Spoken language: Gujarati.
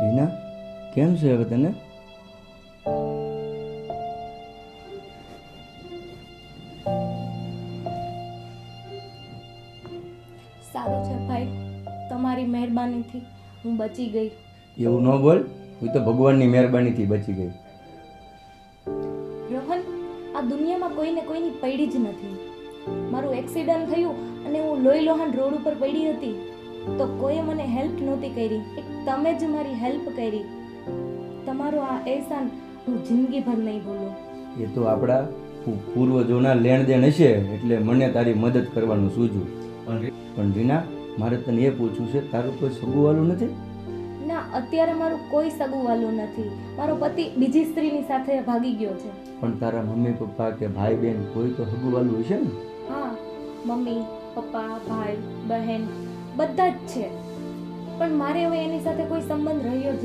રીના કેમ છે હવે તને? સારું છે ભાઈ તમારી મહેરબાનીથી હું બચી ગઈ. એવું ન બોલ હું તો ભગવાનની મહેરબાનીથી બચી ગઈ. રોહન આ દુનિયામાં કોઈને કોઈની પડી જ નથી. મારું એક્સિડન્ટ થયું અને હું લોહી લોહાણ રોડ ઉપર પડી હતી તો કોઈએ મને હેલ્પ નહોતી કરી. એક તમે જ મારી હેલ્પ કરી. તમારો આ એહસાન હું જિંદગીભર નહીં ભૂલું. એ તો આપણા પૂર્વજોના લેણ દેણ હશે એટલે મને તારી મદદ કરવાનું સૂજું પણ રીના મારે તને એ પૂછવું છે તારું કોઈ સગુવાલું નથી? ના અત્યારે મારું કોઈ સગું નથી. મારો પતિ બીજી સ્ત્રીની સાથે ભાગી ગયો છે. પણ તારા મમ્મી પપ્પા કે ભાઈ બહેન કોઈ તો સગુવાલું હશે ને? મમ્મી, પપ્પા, ભાઈ, બહેન, બધા જ છે. પણ મારે હવે એની સાથે કોઈ સંબંધ રહ્યો જ